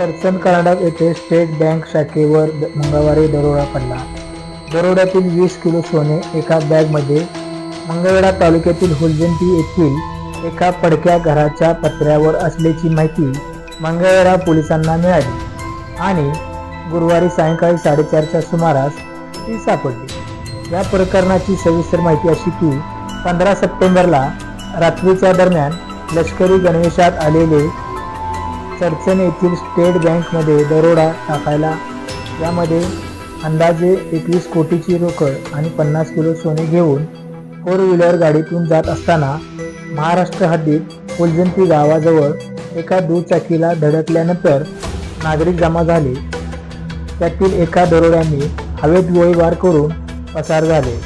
चर्चन कर्नाटक येथे state bank शाखेवर मंगळवारी दरोडा पडला. दरोड्यातील वीस किलो सोने एका बॅगमध्ये. मंगळवेढा तालुक्यातील हुलजंती येथील एका पडक्या घराच्या पत्र्यावर असल्याची माहिती मंगळवेढा पोलिसांना मिळाली आणि गुरुवारी सायंकाळी साडेचारच्या सुमारास ती सापडली. या प्रकरणाची सविस्तर माहिती अशी की पंधरा सप्टेंबरला रात्रीच्या दरम्यान लष्करी गणवेशात आलेले चर्चन येथील स्टेट बँकमध्ये दरोडा टाकायला. यामध्ये अंदाजे एकवीस कोटीची रोकड आणि पन्नास किलो सोने घेऊन फोर व्हीलर गाडीतून जात असताना महाराष्ट्र हद्दीत फुलजंती गावाजवळ एका दुचाकीला धडकल्यानंतर नागरिक जमा झाले. त्यातील एका दरोड्यांनी हवेत गोळीबार करून पसार झाले.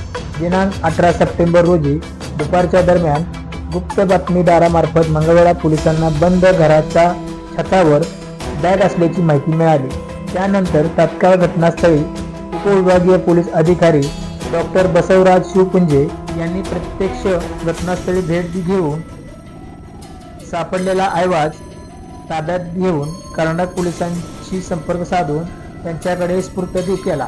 दिनांक अठरा सप्टेंबर रोजी दुपारच्या दरम्यान गुप्त बातमीदारामार्फत मंगळवेढा पोलिसांना बंद घराचा छतावर बॅग असल्याची माहिती मिळाली. त्यानंतर तात्काळ घटनास्थळी उपविभागीय पोलीस अधिकारी डॉक्टर बसवराज शिवपुंजे यांनी प्रत्यक्ष घटनास्थळी भेट घेऊन सापडलेला ऐवाज ताब्यात घेऊन कर्नाटक पोलिसांशी संपर्क साधून त्यांच्याकडे स्फूर्तही केला.